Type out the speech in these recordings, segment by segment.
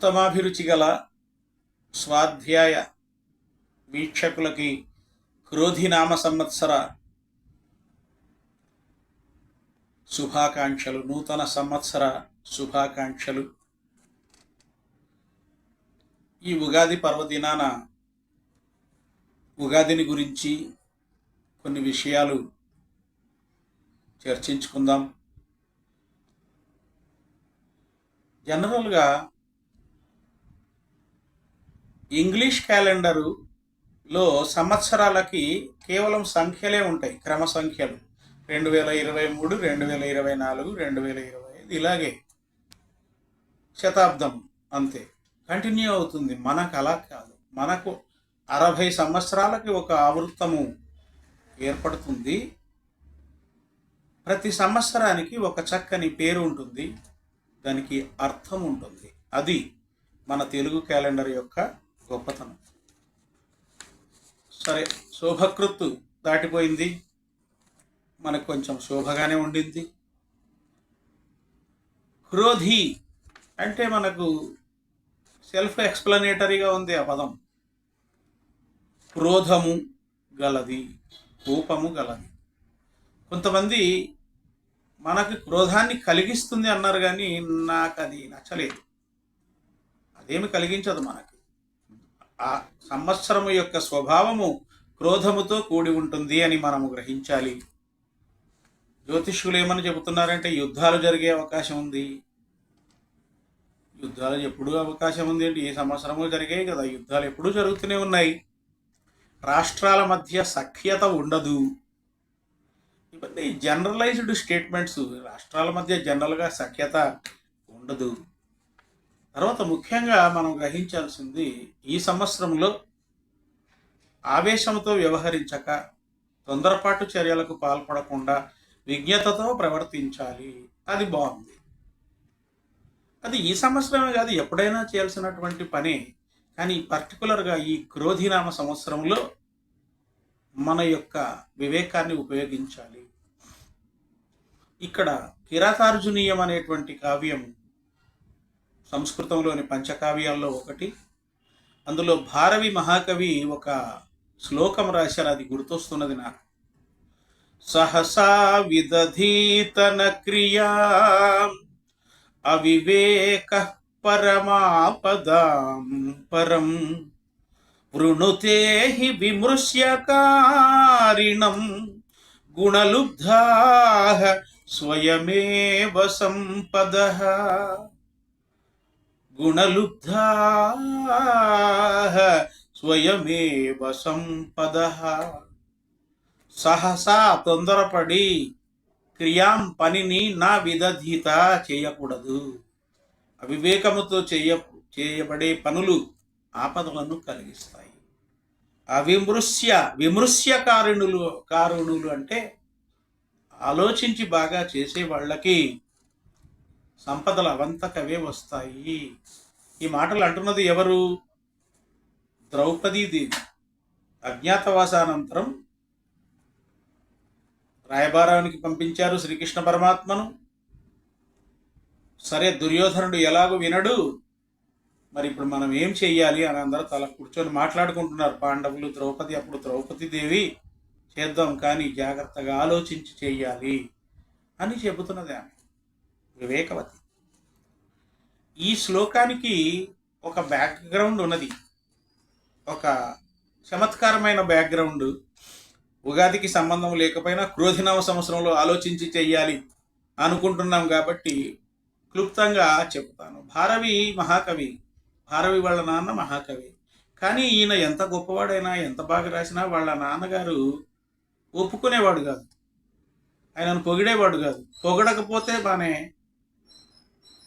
ఉత్తమాభిరుచి గల స్వాధ్యాయ వీక్షకులకి క్రోధినామ సంవత్సర శుభాకాంక్షలు నూతన సంవత్సర శుభాకాంక్షలు. ఈ ఉగాది పర్వదినాన ఉగాదిని గురించి కొన్ని విషయాలు చర్చించుకుందాం. జనరల్గా ఇంగ్లీష్ క్యాలెండరులో సంవత్సరాలకి కేవలం సంఖ్యలే ఉంటాయి క్రమ సంఖ్యలు రెండు వేల ఇరవై మూడు రెండు వేల ఇరవై నాలుగు రెండు వేల ఇరవై ఐదు ఇలాగే. శతాబ్దం అంతే. కంటిన్యూ అవుతుంది. మనకు అలా కాదు. మనకు అరవై సంవత్సరాలకి ఒక ఆవృత్తము ఏర్పడుతుంది. ప్రతి సంవత్సరానికి ఒక చక్కని పేరు ఉంటుంది. దానికి అర్థం ఉంటుంది. అది మన తెలుగు క్యాలెండర్ యొక్క గొప్పతనం. సరే శోభకృత్తు దాటిపోయింది. మనకు కొంచెం శోభగానే ఉండింది. క్రోధి అంటే మనకు సెల్ఫ్ ఎక్స్ప్లనేటరీగా ఉంది ఆ పదం. క్రోధము గలది కోపము గలది. కొంతమంది మనకు క్రోధాన్ని కలిగిస్తుంది అన్నారు కానీ నాకు అది నచ్చలేదు. అదేమి కలిగించదు మనకి. ఆ సంవత్సరము యొక్క స్వభావము క్రోధముతో కూడి ఉంటుంది అని మనము గ్రహించాలి. జ్యోతిష్యులు ఏమని చెబుతున్నారంటే యుద్ధాలు జరిగే అవకాశం ఉంది. యుద్ధాలు ఎప్పుడూ అవకాశం ఉంది అంటే ఏ సంవత్సరము జరిగాయి కదా. యుద్ధాలు ఎప్పుడూ జరుగుతూనే ఉన్నాయి. రాష్ట్రాల మధ్య సఖ్యత ఉండదు. ఇవన్నీ జనరలైజ్డ్ స్టేట్మెంట్స్ రాష్ట్రాల మధ్య జనరల్గా సఖ్యత ఉండదు. తర్వాత ముఖ్యంగా మనం గ్రహించాల్సింది ఈ సంవత్సరంలో ఆవేశంతో వ్యవహరించక తొందరపాటు చర్యలకు పాల్పడకుండా విజ్ఞతతో ప్రవర్తించాలి. అది బాగుంది. అది ఈ సంవత్సరమే కాదు ఎప్పుడైనా చేయాల్సినటువంటి పని. కానీ పర్టికులర్గా ఈ క్రోధినామ సంవత్సరంలో మన యొక్క వివేకాన్ని ఉపయోగించాలి. ఇక్కడ కిరాతార్జునీయం అనేటువంటి కావ్యం సంస్కృతంలోని పంచకావ్యాల్లో ఒకటి. అందులో భారవి మహాకవి ఒక శ్లోకం రాశారు అది గుర్తొస్తున్నది నాకు. సహసా విదధీతన క్రియా అవివేక పరమాపదాం పరం వృణుతే హి విమృశ్యకారిణం గుణలుబ్ధా స్వయమేవ సంపద. గుణలుబ్ధా స్వయమేవ సంపద. సహసా తొందరపడి క్రియాం పనిని నా విదధీత చేయకూడదు. అవివేకముతో చేయ చేయబడే పనులు ఆపదలను కలిగిస్తాయి. అవిమృశ్య విమృశ్య కారుణులు కారుణులు అంటే ఆలోచించి బాగా చేసే వాళ్ళకి సంపదలు అవంతకవే వస్తాయి. ఈ మాటలు అంటున్నది ఎవరు? ద్రౌపదీదేవి అజ్ఞాతవాసానంతరం రాయబారానికి పంపించారు శ్రీకృష్ణ పరమాత్మను. సరే దుర్యోధనుడు ఎలాగో వినడు. మరి ఇప్పుడు మనం ఏం చెయ్యాలి? అని అందరూ తల కూర్చొని మాట్లాడుకుంటున్నారు పాండవులు ద్రౌపది. అప్పుడు ద్రౌపది దేవి చేద్దాం కానీ జాగ్రత్తగా ఆలోచించి చెయ్యాలి అని చెబుతున్నది ఆమె. వివేకవతి. ఈ శ్లోకానికి ఒక బ్యాక్గ్రౌండ్ ఉన్నది. ఒక చమత్కారమైన బ్యాక్గ్రౌండ్ ఉగాదికి సంబంధం లేకపోయినా క్రోధినవ సంవత్సరంలో ఆలోచించి చెయ్యాలి అనుకుంటున్నాం కాబట్టి క్లుప్తంగా చెప్తాను భారవి మహాకవి భారవి వాళ్ళ నాన్న మహాకవి. కానీ ఈయన ఎంత గొప్పవాడైనా ఎంత బాగా రాసినా వాళ్ళ నాన్నగారు ఒప్పుకునేవాడు కాదు. ఆయనను పొగిడేవాడు కాదు. పొగడకపోతే బానే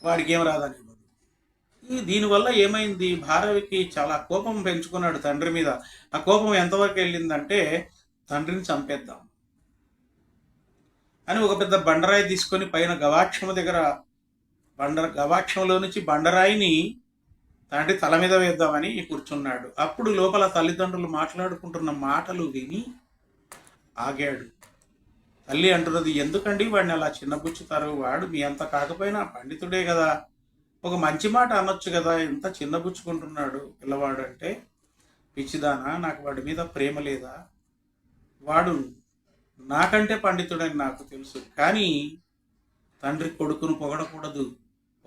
వాడికి ఏం రాదని. ఈ దీనివల్ల ఏమైంది? భారవికి చాలా కోపం పెంచుకున్నాడు తండ్రి మీద. ఆ కోపం ఎంతవరకు వెళ్ళిందంటే తండ్రిని చంపేద్దాం అని ఒక పెద్ద బండరాయి తీసుకొని పైన గవాక్షము దగ్గర బండ గవాక్షంలో నుంచి బండరాయిని తండ్రి తల మీద వేద్దామని కూర్చున్నాడు. అప్పుడు లోపల తల్లిదండ్రులు మాట్లాడుకుంటున్న మాటలు విని ఆగాడు. తల్లి అంటున్నది ఎందుకండి వాడిని అలా చిన్నపుచ్చుతారు వాడు మీ అంత కాకపోయినా పండితుడే కదా. ఒక మంచి మాట అనొచ్చు కదా ఎంత చిన్నబుచ్చుకుంటున్నాడు పిల్లవాడు అంటే పిచ్చిదానా నాకు వాడి మీద ప్రేమ లేదా? వాడు నాకంటే పండితుడని నాకు తెలుసు. కానీ తండ్రి కొడుకును పొగడకూడదు.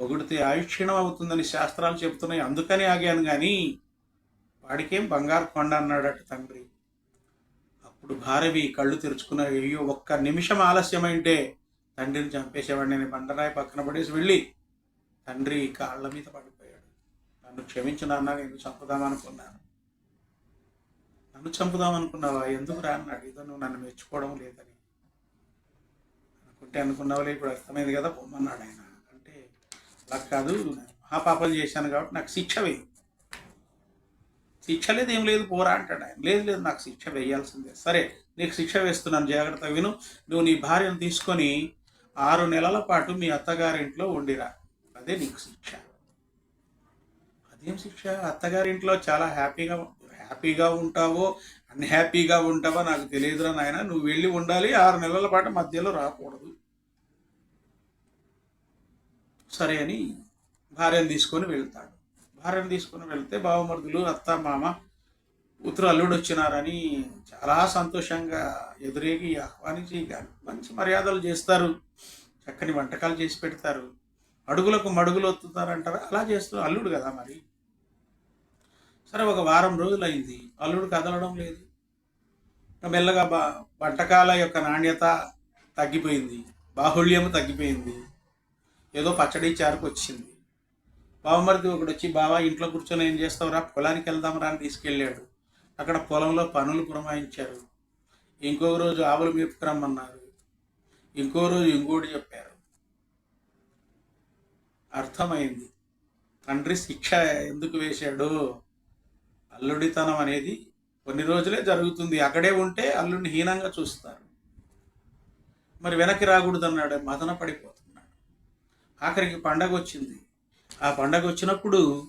పొగిడితే ఆయుక్షీణం అవుతుందని శాస్త్రాలు చెబుతున్నాయి. అందుకని ఆగాను కానీ వాడికేం బంగారు కొండ అన్నాడట తండ్రి. అప్పుడు భారవి కళ్ళు తెరుచుకున్న అయ్యో ఒక్క నిమిషం ఆలస్యమైంటే తండ్రిని చంపేసేవాడిని. నేను బండరాయి పక్కన పడేసి వెళ్ళి తండ్రి కాళ్ళ మీద పడిపోయాడు. నన్ను క్షమించు నాన్న నేను చంపుదామనుకున్నాను నన్ను చంపుదామనుకున్నావా ఎందుకు రా అన్నాడు. ఏదో నువ్వు నన్ను మెచ్చుకోవడం లేదని. అనుకుంటే అనుకున్నావులే ఇప్పుడు అర్థమైంది కదా పొమ్మన్నాడు ఆయన. అంటే అలా కాదు మహాపాపం చేశాను కాబట్టి నాకు శిక్ష వేయి. శిక్ష లేదు ఏం లేదు పోరా అంటాడు ఆయన. లేదు లేదు నాకు శిక్ష వేయాల్సిందే. సరే నీకు శిక్ష వేస్తున్నాను జాగ్రత్త విను. నువ్వు నీ భార్యను తీసుకొని ఆరు నెలల పాటు మీ అత్తగారింట్లో ఉండిరా. అదే నీకు శిక్ష. అదేం శిక్ష? అత్తగారింట్లో చాలా హ్యాపీగా హ్యాపీగా ఉంటావో అన్హ్యాపీగా ఉంటావో నాకు తెలియదురా నాయన. నువ్వు వెళ్ళి ఉండాలి ఆరు నెలల పాటు మధ్యలో రాకూడదు. సరే అని భార్యను తీసుకొని వెళ్తాడు. భార్యను తీసుకుని వెళ్తే బావమరుదులు అత్త మామ కూతురు అల్లుడు వచ్చినారని చాలా సంతోషంగా ఎదురేగి ఆహ్వానించి మంచి మర్యాదలు చేస్తారు. చక్కని వంటకాలు చేసి పెడతారు. అడుగులకు మడుగులు ఒత్తుతారంటారు? అలా చేస్తూ అల్లుడు కదా మరి. సరే ఒక వారం రోజులు అయింది అల్లుడు కదలడం లేదు. మెల్లగా బా వంటకాల యొక్క నాణ్యత తగ్గిపోయింది. బాహుళ్యము తగ్గిపోయింది. ఏదో పచ్చడి చారుకు వచ్చింది. బావమరిది ఒకడు వచ్చి బావా ఇంట్లో కూర్చొని ఏం చేస్తావురా? పొలానికి వెళ్దాంరా అని తీసుకెళ్ళాడు. అక్కడ పొలంలో పనులు పురమాయించారు. ఇంకో రోజు ఆవులు మేపుకురమ్మన్నారు. ఇంకో రోజు ఇంకోటి చెప్పారు. అర్థమైంది. తండ్రి శిక్ష ఎందుకు వేశాడు? అల్లుడితనం అనేది కొన్ని రోజులే జరుగుతుంది. అక్కడే ఉంటే అల్లుడిని హీనంగా చూస్తారు. మరి వెనక్కి రాకూడదన్నాడు. మదన పడిపోతున్నాడు. ఆఖరికి పండగ వచ్చింది ఆ పండగ వచ్చినప్పుడు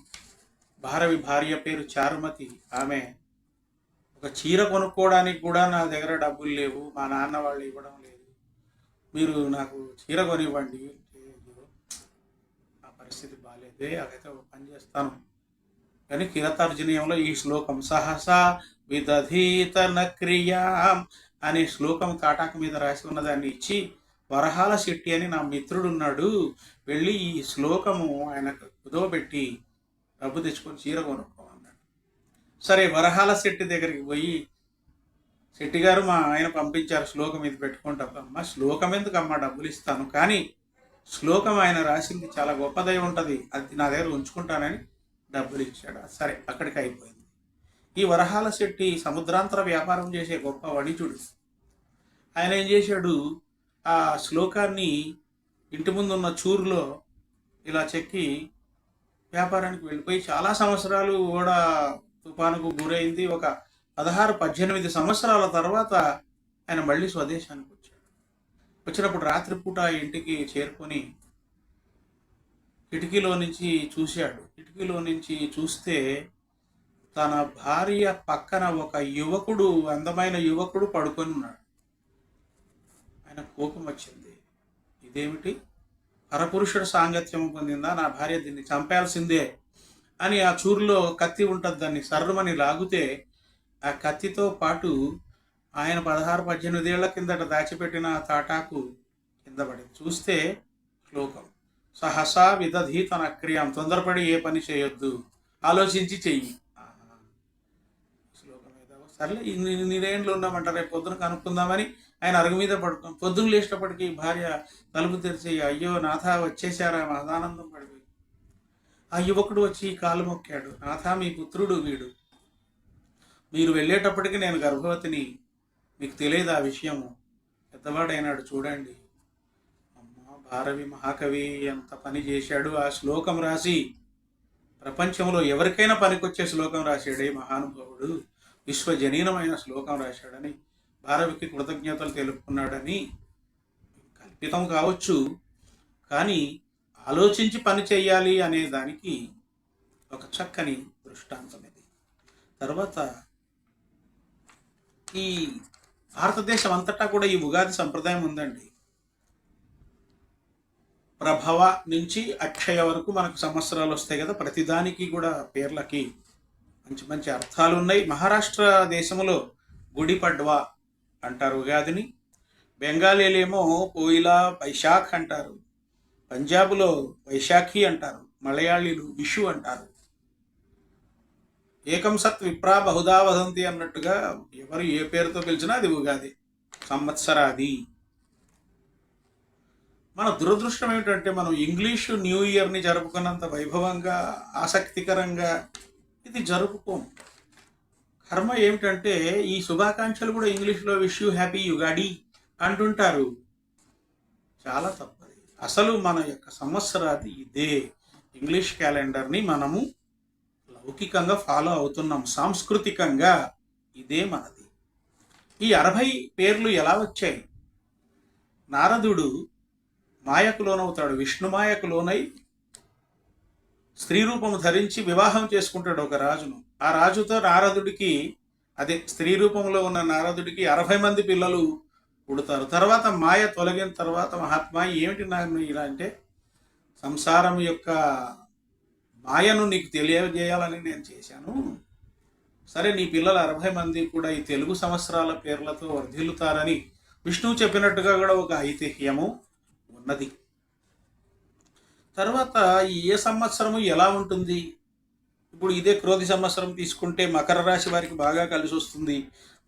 భారవి భార్య పేరు చారుమతి. ఆమె ఒక చీర కొనుక్కోవడానికి కూడా నా దగ్గర డబ్బులు లేవు. మా నాన్న వాళ్ళు ఇవ్వడం లేదు. మీరు నాకు చీర కొనివ్వండి. ఆ పరిస్థితి బాగాలేదే అదైతే ఒక పని చేస్తాను. కానీ కిరతార్జునీయంలో ఈ శ్లోకం సహసా విదధీతన క్రియాం అనే శ్లోకం కాటాకు మీద రాసి ఉన్నదాన్ని ఇచ్చి వరహాల శెట్టి అని నా మిత్రుడు ఉన్నాడు వెళ్ళి ఈ శ్లోకము ఆయనకు కుదవబెట్టి డబ్బు తెచ్చుకొని చీర కొనుక్కోమన్నాడు. సరే వరహాల శెట్టి దగ్గరికి పోయి శెట్టి గారు మా ఆయన పంపించారు శ్లోకం ఇది పెట్టుకుంటాం అమ్మ శ్లోకం ఎందుకు అమ్మ డబ్బులు ఇస్తాను? కానీ శ్లోకం ఆయన రాసింది చాలా గొప్పదై ఉంటుంది. అది నా దగ్గర ఉంచుకుంటానని డబ్బులు ఇచ్చాడు. సరే అక్కడికి అయిపోయింది. ఈ వరహాల శెట్టి సముద్రాంతర వ్యాపారం చేసే గొప్ప వణిజుడు. ఆయన ఏం చేశాడు? ఆ శ్లోకాన్ని ఇంటి ముందు ఉన్న చూరులో ఇలా చెక్కి వ్యాపారానికి వెళ్ళిపోయి చాలా సంవత్సరాలు కూడా తుఫానుకు గురైంది. ఒక పదహారు పద్దెనిమిది సంవత్సరాల తర్వాత ఆయన మళ్ళీ స్వదేశానికి వచ్చాడు. వచ్చినప్పుడు రాత్రిపూట ఇంటికి చేరుకొని కిటికీలో నుంచి చూశాడు. కిటికీలో నుంచి చూస్తే తన భార్య పక్కన ఒక యువకుడు అందమైన యువకుడు పడుకొని ఉన్నాడు. ఆయన కోపం వచ్చింది. ఇదేమిటి? పరపురుషుడు సాంగత్యం పొందిందా? నా భార్య దీన్ని చంపాల్సిందే అని ఆ చూరులో కత్తి ఉంటుంది దాన్ని సర్రమని లాగితే ఆ కత్తితో పాటు ఆయన పదహారు పద్దెనిమిదేళ్ళ కిందట దాచిపెట్టిన ఆ తాటాకు కింద పడింది. చూస్తే శ్లోకం. సహసా విదధి తన క్రియం తొందరపడి ఏ పని చేయొద్దు ఆలోచించి చెయ్యి. శ్లోకం ఏదో సర్లే ఇన్ని నీరేండ్లు ఉన్నామంట రేపు పొద్దున కనుక్కుందామని ఆయన అరుగు మీద పడుకో పొద్దున లేచినప్పటికీ భార్య తలుపు తెరిచి అయ్యో నాథ వచ్చేశారా? ఆనందం పడిపోయి ఆ యువకుడు వచ్చి కాలు మొక్కాడు. నాథ మీ పుత్రుడు వీడు. మీరు వెళ్ళేటప్పటికి నేను గర్భవతిని. మీకు తెలియదు ఆ విషయము. పెద్దవాడైనాడు చూడండి. అమ్మ భారవి మహాకవి ఎంత పని చేశాడు ఆ శ్లోకం రాసి. ప్రపంచంలో ఎవరికైనా పనికొచ్చే శ్లోకం రాశాడే మహానుభావుడు. విశ్వజనీనమైన శ్లోకం రాశాడని భారవికి కృతజ్ఞతలు తెలుపుకున్నాడని కల్పితం కావచ్చు. కానీ ఆలోచించి పని చేయాలి అనే దానికి ఒక చక్కని దృష్టాంతం ఇది. తర్వాత ఈ భారతదేశం అంతటా కూడా ఈ ఉగాది సంప్రదాయం ఉందండి. ప్రభవ నుంచి అక్షయ వరకు మనకు సంవత్సరాలు వస్తాయి కదా ప్రతిదానికి కూడా పేర్లకి మంచి మంచి అర్థాలు ఉన్నాయి. మహారాష్ట్ర దేశంలో గుడి పడ్వా అంటారు ఉగాదిని. బెంగాలీలేమో పోయిలా వైశాఖ్ అంటారు. పంజాబ్లో వైశాఖి అంటారు. మలయాళీలు విషు అంటారు. ఏకం సత్ విప్రా బహుదా వదంతి అన్నట్టుగా ఎవరు ఏ పేరుతో పిలిచినా అది ఉగాది. సంవత్సరాది. మన దురదృష్టం ఏమిటంటే మనం ఇంగ్లీషు న్యూ ఇయర్ని జరుపుకున్నంత వైభవంగా ఆసక్తికరంగా ఇది జరుపుకోము. కర్మ ఏమిటంటే ఈ శుభాకాంక్షలు కూడా ఇంగ్లీష్లో విష్ యూ హ్యాపీ యుగాడి అంటుంటారు. చాలా తప్పది. అసలు మన యొక్క సంవత్సరాది ఇదే ఇంగ్లీష్ క్యాలెండర్ని మనము లౌకికంగా ఫాలో అవుతున్నాం. సాంస్కృతికంగా ఇదే మనది. ఈ అరవై పేర్లు ఎలా వచ్చాయి? నారదుడు మాయకు లోనవుతాడు. విష్ణు మాయకు లోనై స్త్రీ రూపము ధరించి వివాహం చేసుకుంటాడు ఒక రాజును. ఆ రాజుతో నారదుడికి అదే స్త్రీ రూపంలో ఉన్న నారదుడికి అరవై మంది పిల్లలు పుడతారు. తర్వాత మాయ తొలగిన తర్వాత మహాత్మా ఏమిటి నాకు ఇలా అంటే? సంసారం యొక్క మాయను నీకు తెలియజేయాలని నేను చేశాను. సరే నీ పిల్లలు అరవై మంది కూడా ఈ తెలుగు సంవత్సరాల పేర్లతో వర్ధిల్లుతారని విష్ణువు చెప్పినట్టుగా కూడా ఒక ఐతిహ్యము ఉన్నది. తర్వాత ఏ సంవత్సరము ఎలా ఉంటుంది? ఇప్పుడు ఇదే క్రోధి సంవత్సరం తీసుకుంటే మకర రాశి వారికి బాగా కలిసి వస్తుంది.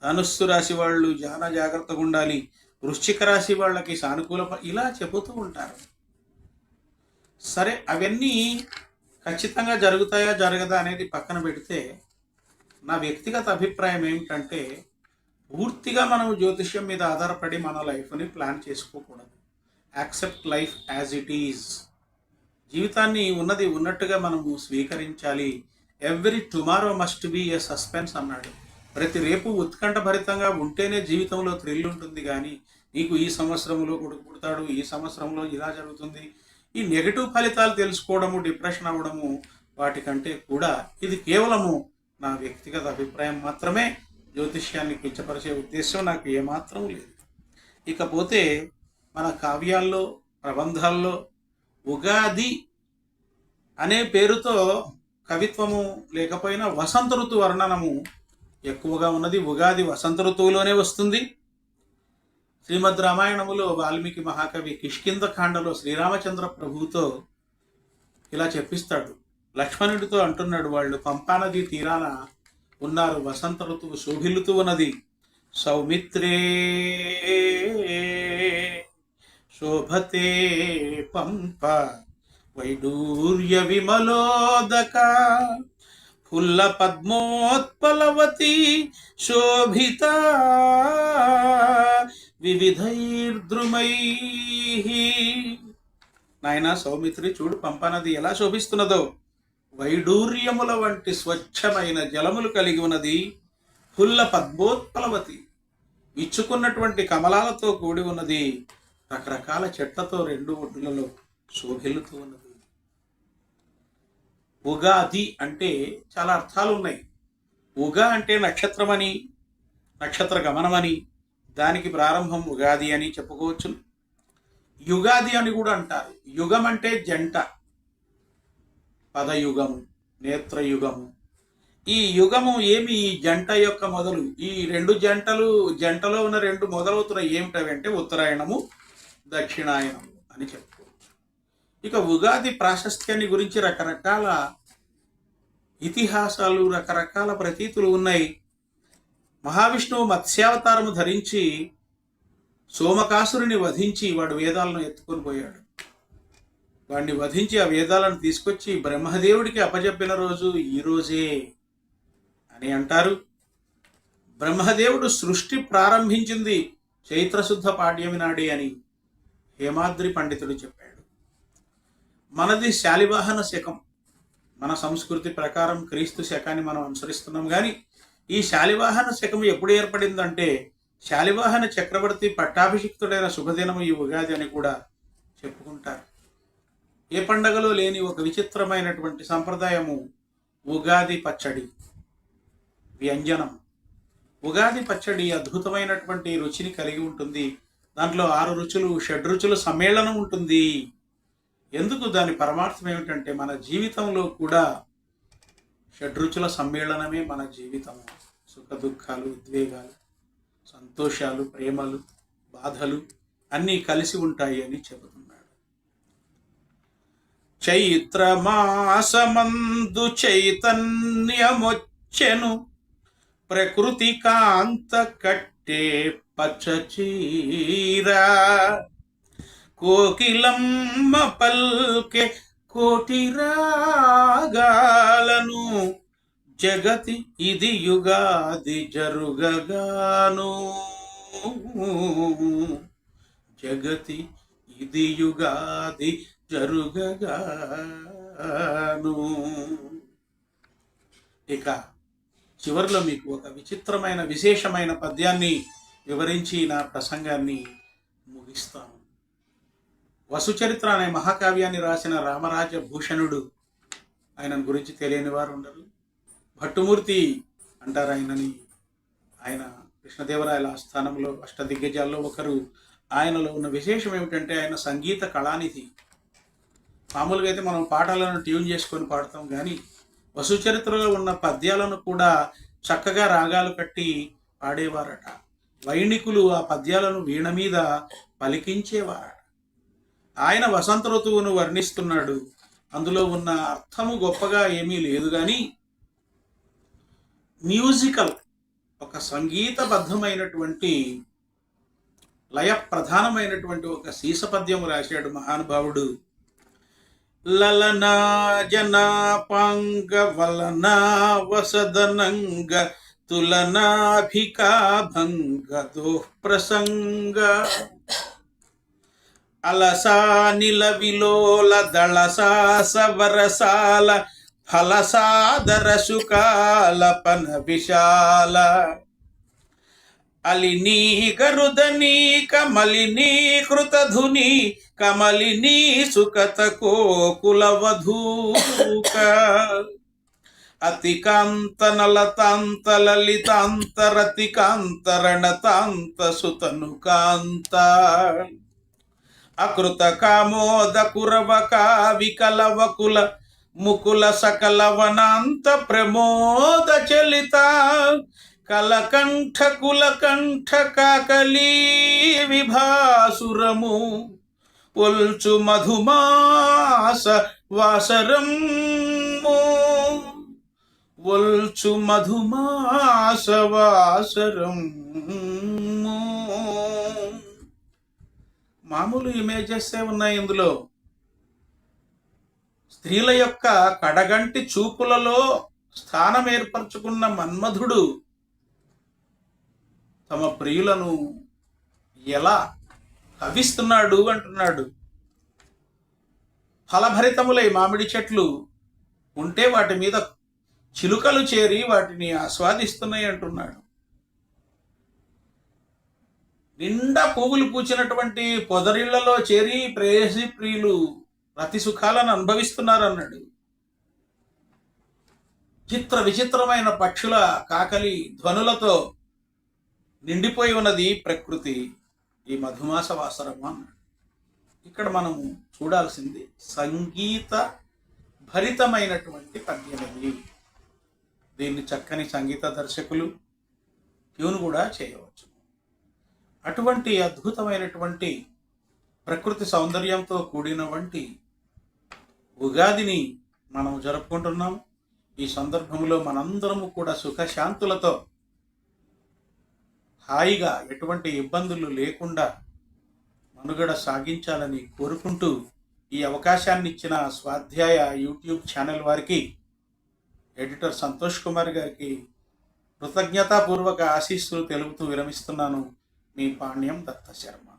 ధనుస్సు రాశి వాళ్ళు చాలా జాగ్రత్తగా ఉండాలి. వృశ్చిక రాశి వాళ్ళకి సానుకూల ఇలా చెబుతూ ఉంటారు. సరే అవన్నీ ఖచ్చితంగా జరుగుతాయా జరగదా అనేది పక్కన పెడితే నా వ్యక్తిగత అభిప్రాయం ఏమిటంటే పూర్తిగా మనం జ్యోతిష్యం మీద ఆధారపడి మన లైఫ్ని ప్లాన్ చేసుకోకూడదు. Accept life as it is. జీవితాన్ని ఉన్నది ఉన్నట్టుగా మనము స్వీకరించాలి. Every tomorrow must be a suspense అన్నాడు. ప్రతి రేపు ఉత్కంఠ భరితంగా ఉంటేనే జీవితంలో థ్రిల్ ఉంటుంది కానీ నీకు ఈ సంవత్సరంలో కొడుకు పుడతాడు ఈ సంవత్సరంలో ఇలా జరుగుతుంది. ఈ నెగటివ్ ఫలితాలు తెలుసుకోవడము డిప్రెషన్ అవ్వడము వాటికంటే కూడా ఇది కేవలము నా వ్యక్తిగత అభిప్రాయం మాత్రమే. జ్యోతిష్యాన్ని కించపరిచే ఉద్దేశం నాకు ఏమాత్రం లేదు. ఇకపోతే మన కావ్యాల్లో ప్రబంధాల్లో ఉగాది అనే పేరుతో కవిత్వము లేకపోయినా వసంత ఋతు వర్ణనము ఎక్కువగా ఉన్నది. ఉగాది వసంత ఋతువులోనే వస్తుంది. శ్రీమద్ రామాయణములో వాల్మీకి మహాకవి కిష్కింద కాండలో శ్రీరామచంద్ర ప్రభువుతో ఇలా చెప్పిస్తాడు. లక్ష్మణుడితో అంటున్నాడు వాళ్ళు పంపానది తీరాన ఉన్నారు. వసంత ఋతువు శోభిల్లుతూ ఉన్నది. సౌమిత్రే శోభతే పంప వైడూర్య విమలోదక ఫుల్ల పద్మోత్పలవతి శోభిత వివిధైర్ద్రుమై. నాయన సౌమిత్రి చూడు పంపనది ఎలా శోభిస్తున్నదో. వైడూర్యముల వంటి స్వచ్ఛమైన జలములు కలిగి ఉన్నది ఫుల్ల పద్మోత్పలవతి. విచ్చుకున్నటువంటి కమలాలతో కూడి ఉన్నది రకరకాల చెట్లతో రెండు ఒడ్డులలో శోభిల్లుతూ ఉన్నది. ఉగాది అంటే చాలా అర్థాలు ఉన్నాయి. ఉగా అంటే నక్షత్రమని నక్షత్ర గమనమని దానికి ప్రారంభం ఉగాది అని చెప్పుకోవచ్చు. యుగాది అని కూడా అంటారు. యుగం అంటే జంట. పదయుగము నేత్రయుగము. ఈ యుగము ఏమి? ఈ జంట యొక్క మొదలు. ఈ రెండు జంటలు జంటలో ఉన్న రెండు మొదలవుతున్నాయి ఏమిటవి అంటే ఉత్తరాయణము దక్షిణాయనం అని చెప్పుకోవచ్చు ఇక ఉగాది ప్రాశస్త్యాన్ని గురించి రకరకాల ఇతిహాసాలు రకరకాల ప్రతీతులు ఉన్నాయి. మహావిష్ణువు మత్స్యావతారము ధరించి సోమకాసురుని వధించి వాడు వేదాలను ఎత్తుకొని పోయాడు. వాడిని వధించి ఆ వేదాలను తీసుకొచ్చి బ్రహ్మదేవుడికి అప్పజెప్పిన రోజు ఈ రోజే అని అంటారు. బ్రహ్మదేవుడు సృష్టి ప్రారంభించింది చైత్రశుద్ధ పాడ్యమి నాడే అని. హేమాద్రి పండితుడు చెప్పాడు. మనది శాలివాహన శకం. మన సంస్కృతి ప్రకారం క్రీస్తు శకాన్ని మనం అనుసరిస్తున్నాం కానీ ఈ శాలివాహన శకం ఎప్పుడు ఏర్పడిందంటే శాలివాహన చక్రవర్తి పట్టాభిషిక్తుడైన శుభదినము ఈ ఉగాది అని కూడా చెప్పుకుంటారు. ఏ పండగలో లేని ఒక విచిత్రమైనటువంటి సంప్రదాయము ఉగాది పచ్చడి వ్యంజనం ఉగాది పచ్చడి అద్భుతమైనటువంటి రుచిని కలిగి ఉంటుంది. దాంట్లో ఆరు రుచులు షడ్రుచుల సమ్మేళనం ఉంటుంది. ఎందుకు దాని పరమార్థం ఏమిటంటే మన జీవితంలో కూడా షడ్రుచుల సమ్మేళనమే మన జీవితం. సుఖ దుఃఖాలు ఉద్వేగాలు సంతోషాలు ప్రేమలు బాధలు అన్నీ కలిసి ఉంటాయి అని చెబుతున్నాడు. చైత్రమాసమందు చైతన్యమొచ్చెను ప్రకృతి కాంత కట్టే పచ్చచీరా కోకిలమ్మ పల్కె కోటి రాగాలను. జగతి ఇది యుగాది జరుగగాను. జగతి ఇది యుగాది జరుగగాను. ఇక చివరిలో మీకు ఒక విచిత్రమైన విశేషమైన పద్యాన్ని వివరించి నా ప్రసంగాన్ని ముగిస్తాను. వసుచరిత్ర అనే మహాకావ్యాన్ని రాసిన రామరాజ భూషణుడు ఆయన గురించి తెలియని వారు ఉండరు. భట్టుమూర్తి అంటారు ఆయనని. ఆయన కృష్ణదేవరాయల ఆస్థానంలో అష్టదిగ్గజాల్లో ఒకరు. ఆయనలో ఉన్న విశేషం ఏమిటంటే ఆయన సంగీత కళానిధి. మామూలుగా అయితే మనం పాటలను ట్యూన్ చేసుకొని పాడతాం కానీ వసుచరిత్రలో ఉన్న పద్యాలను కూడా చక్కగా రాగాలు కట్టి పాడేవారట. వైణికులు ఆ పద్యాలను వీణ మీద పలికించేవాడు ఆయన వసంత ఋతువును వర్ణిస్తున్నాడు. అందులో ఉన్న అర్థము గొప్పగా ఏమీ లేదు కానీ మ్యూజికల్ ఒక సంగీతబద్ధమైనటువంటి లయ ప్రధానమైనటువంటి ఒక సీసపద్యం రాశాడు మహానుభావుడు. లలనా జనాపాంగ వలనా వసదనంగ తులనాభికాభంగ దోఃప్రసంగ అలసా నిల విలోల దళసా సవరసాల ఫలసాదర సుకాలపన విశాల అలినీ గరుదని కమలినీ కృతధుని కమలినీ సుకత కోకులవధూక అతికాంత నలతాంత లలితాంత రణతాంత సుతను అకృత కామోద కురవక వికలవకుల ముకుల సకల వనాంత ప్రమోద చలిత కలకంఠ కులకంఠ కాకలీ విభాసురము ఒల్చు మధుమాస వాసరం ఒల్చు మధుమాసవాసరం మామూలు ఇమేజెస్ ఉన్నాయి ఇందులో? స్త్రీల యొక్క కడగంటి చూపులలో స్థానం ఏర్పరచుకున్న మన్మధుడు తమ ప్రియులను ఎలా కవిస్తున్నాడు అంటున్నాడు. ఫలభరితములై మామిడి చెట్లు ఉంటే వాటి మీద చిలుకలు చేరి వాటిని ఆస్వాదిస్తున్నాయి అంటున్నాడు. నిండా పువ్వులు పూచినటువంటి పొదరిళ్ళలో చేరి ప్రేయసి ప్రియులు అతి సుఖాలను అనుభవిస్తున్నారు అన్నాడు చిత్ర విచిత్రమైన పక్షుల కాకలి ధ్వనులతో నిండిపోయి ఉన్నది ప్రకృతి ఈ మధుమాస వాసరము అన్నాడు. ఇక్కడ మనము చూడాల్సింది సంగీత భరితమైనటువంటి పద్యం దీన్ని చక్కని సంగీత దర్శకులు ట్యూన్ కూడా చేయవచ్చు. అటువంటి అద్భుతమైనటువంటి ప్రకృతి సౌందర్యంతో కూడిన వంటి ఉగాదిని మనం జరుపుకుంటున్నాం. ఈ సందర్భంలో మనందరము కూడా సుఖశాంతులతో హాయిగా ఎటువంటి ఇబ్బందులు లేకుండా మనుగడ సాగించాలని కోరుకుంటూ ఈ అవకాశాన్ని ఇచ్చిన స్వాధ్యాయ యూట్యూబ్ ఛానల్ వారికి ఎడిటర్ సంతోష్ కుమార్ గారికి కృతజ్ఞతాపూర్వక ఆశీస్సులు తెలుపుతూ విరమిస్తున్నాను. మీ పాణ్యం దత్త శర్మ